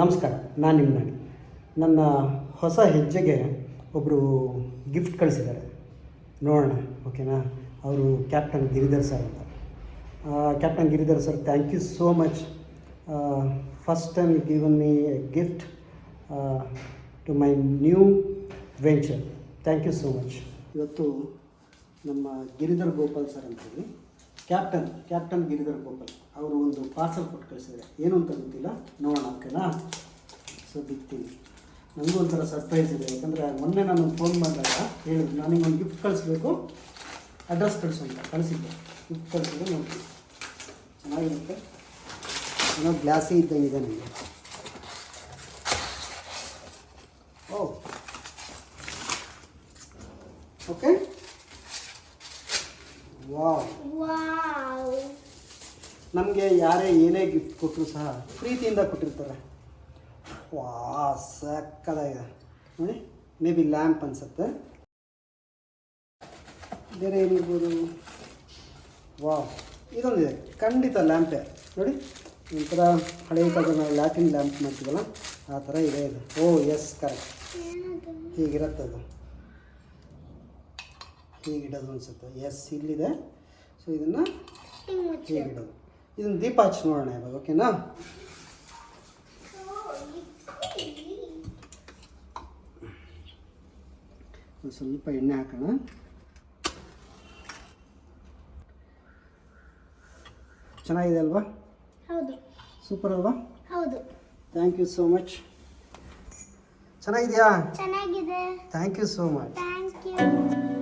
ನಮಸ್ಕಾರ, ನಾನು ನಿಮ್ಮ ನನ್ನ ಹೊಸ ಹೆಜ್ಜೆಗೆ ಒಬ್ಬರು ಗಿಫ್ಟ್ ಕಳಿಸಿದ್ದಾರೆ. ನೋಡೋಣ ಓಕೆನಾ ಅವರು ಕ್ಯಾಪ್ಟನ್ ಗಿರಿಧರ್ ಸರ್ ಅಂತ. Captain Giridhar sir thank you so much first time given me a gift to my new venture thank you so much ಇವತ್ತು ನಮ್ಮ ಗಿರಿಧರ್ ಗೋಪಾಲ್ ಸರ್ ಅಂತೇಳಿ ಕ್ಯಾಪ್ಟನ್ ಕ್ಯಾಪ್ಟನ್ ಗಿರಿಧರ್ ಗೋಪಾಲ್, ಅವರು ಒಂದು ಪಾರ್ಸಲ್ ಕೊಟ್ಟು ಕಳಿಸಿದ್ದಾರೆ. ಏನು ಅಂತ ಗೊತ್ತಿಲ್ಲ? ನೋಡೋಣ. ಓಕೆನಾ ಸೊ ಬಿಡ್ತೀನಿ ನನಗೂ ಒಂಥರ ಸರ್ಪ್ರೈಸ್ ಇದೆ. ಯಾಕಂದರೆ ಮೊನ್ನೆ ನಾನು ಫೋನ್ ಮಾಡಿದಾಗ ಹೇಳಿದ್ರು ಒಂದು ಗಿಫ್ಟ್ ಕಳಿಸ್ಬೇಕು. ಅಡ್ರೆಸ್ ಕಳಿಸು ಅಂತ ಕಳಿಸಿದ್ದೆ. ಗಿಫ್ಟ್ ಕಳಿಸಿದ್ರೆ ನೋಡಿ ಚೆನ್ನಾಗಿರುತ್ತೆ. ಏನೋ ಗ್ಲಾಸಿ ಇದೆ ನನಗೆ. ಓಕೆ ವಾವ್ ವಾವ್ ನಮಗೆ ಯಾರೇ ಏನೇ ಗಿಫ್ಟ್ ಕೊಟ್ಟರು ಸಹ ಪ್ರೀತಿಯಿಂದ ಕೊಟ್ಟಿರ್ತಾರೆ. ವಾ ಸಕ್ಕದಾಗಿದೆ ನೋಡಿ ಮೇ ಬಿ ಲ್ಯಾಂಪ್ ಅನಿಸುತ್ತೆ. ಬೇರೆ ಏನಿರ್ಬೋದು? ವಾ ಇದೊಂದಿದೆ. ಖಂಡಿತ ಲ್ಯಾಂಪೇ ನೋಡಿ, ಒಂಥರ ಹಳೆಯ ಕಾಲದ ಲ್ಯಾಟಿನ್ ಲ್ಯಾಂಪ್ ಮಾಡ್ತೀವಲ್ಲ, ಆ ಥರ ಇದೆ ಇದು. ಓ ಎಸ್ ಕರೆಕ್ಟ್ ಹೀಗಿರುತ್ತೆ ಅದು? ಹೀಗಿಡೋದು ಅನಿಸುತ್ತೆ? ಎಸ್ ಇಲ್ಲಿದೆ. ಸೊ ಇದನ್ನು ಹೀಗಿಡೋದು? ಇದನ್ನು ದೀಪ ಹಚ್ಚಿ ನೋಡೋಣ ಇವಾಗ ಓಕೆನಾ? ಸ್ವಲ್ಪ ಎಣ್ಣೆ ಹಾಕೋಣ. ಚೆನ್ನಾಗಿದೆ ಅಲ್ವಾ? ಹೌದು. ಸೂಪರ್ ಅಲ್ವಾ? ಹೌದು. ಥ್ಯಾಂಕ್ ಯು ಸೋ ಮಚ್ ಚೆನ್ನಾಗಿದೆಯಾ? ಚೆನ್ನಾಗಿದೆ. Thank you so much thank you